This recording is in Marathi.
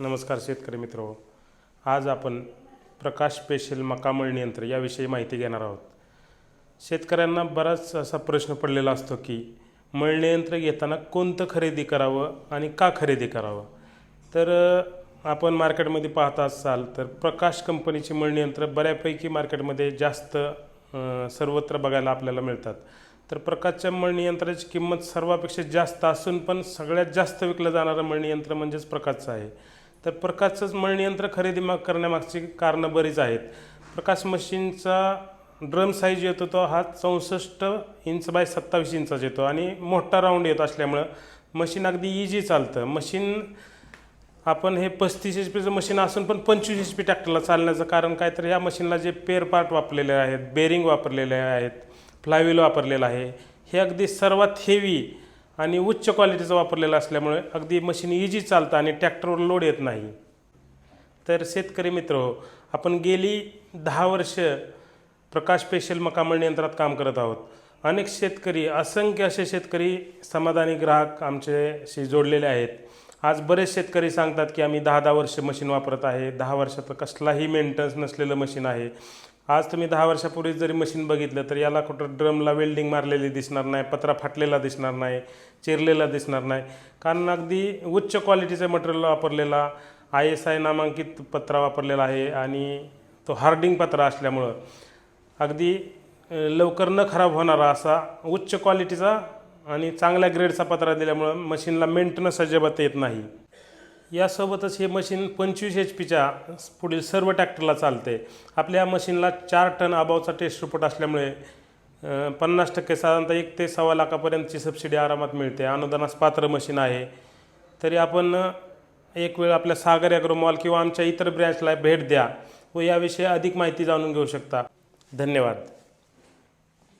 नमस्कार शेतकरी मित्र. आज आपण प्रकाश स्पेशल मका मळणी यंत्र याविषयी माहिती घेणार आहोत. शेतकऱ्यांना बराच असा प्रश्न पडलेला असतो की मळणी यंत्र घेताना कोणतं खरेदी करावं आणि का खरेदी करावं? तर आपण मार्केटमध्ये पाहत असाल तर प्रकाश कंपनीची मळणी यंत्र बऱ्यापैकी मार्केटमध्ये जास्त सर्वत्र बघायला आपल्याला मिळतात. तर प्रकाशच्या मळणी यंत्राची किंमत सर्वापेक्षा जास्त असून पण सगळ्यात जास्त विकलं जाणारं मळणी यंत्र म्हणजेच प्रकाशचं आहे. तर प्रकाशचंच मळणीयंत्र खरेदी माग करण्यामागची कारणं बरीच आहेत. प्रकाश मशीनचा ड्रम साईज येतो तो हा चौसष्ट इंच बाय सत्तावीस इंचाच येतो आणि मोठा राऊंड येतो असल्यामुळं मशीन अगदी इझी चालतं. मशीन आपण हे पस्तीस एच पीचं मशीन असून पण पंचवीस एच पी ट्रॅक्टरला चालण्याचं कारण काय तर ह्या मशीनला जे पेअर पार्ट वापरलेले आहेत बेरिंग वापरलेले आहेत फ्लायव्हील वापरलेलं आहे हे अगदी सर्वात हेवी आणि उच्च क्वालिटीचं वापरलेलं असल्यामुळे अगदी मशीन इझी चालतं आणि ट्रॅक्टरवर लोड येत नाही. तर शेतकरी मित्र हो आपण गेली दहा वर्ष प्रकाश स्पेशल मका मळणी यंत्रात काम करत आहोत. अनेक शेतकरी असंख्य असे शेतकरी समाधानी ग्राहक आमच्याशी जोडलेले आहेत. आज बरेच शेतकरी सांगतात की आम्ही दहा दहा वर्ष मशीन वापरत आहे. दहा वर्षात कसलाही मेंटेनन्स नसलेलं मशीन आहे. आज तुम्ही दहा वर्षापूर्वी जरी मशीन बघितलं तर याला कुठं ड्रमला वेल्डिंग मारलेली दिसणार नाही पत्रा फाटलेला दिसणार नाही चिरलेला दिसणार नाही. कारण अगदी उच्च क्वालिटीचं मटेरियल वापरलेला आय एस आय नामांकित पत्रा वापरलेला आहे आणि तो हार्डिंग पत्रा असल्यामुळं अगदी लवकर न खराब होणारा असा उच्च क्वालिटीचा आणि चांगल्या ग्रेडचा पत्रा दिल्यामुळं मशीनला मेंटेनन्स अजिबात येत नाही. यासोबतच हे मशीन पंचवीस एच पीच्या पुढील सर्व ट्रॅक्टरला चालते. आपल्या मशीनला चार टन अबावचा टेस्ट रिपोर्ट असल्यामुळे पन्नास टक्के साधारणतः एक ते सव्वा लाखापर्यंतची सबसिडी आरामात मिळते. अनुदानास पात्र मशीन आहे. तरी आपण एक वेळ आपल्या सागर ॲग्रो मॉल किंवा आमच्या इतर ब्रँचला भेट द्या व याविषयी अधिक माहिती जाणून घेऊ शकता. धन्यवाद.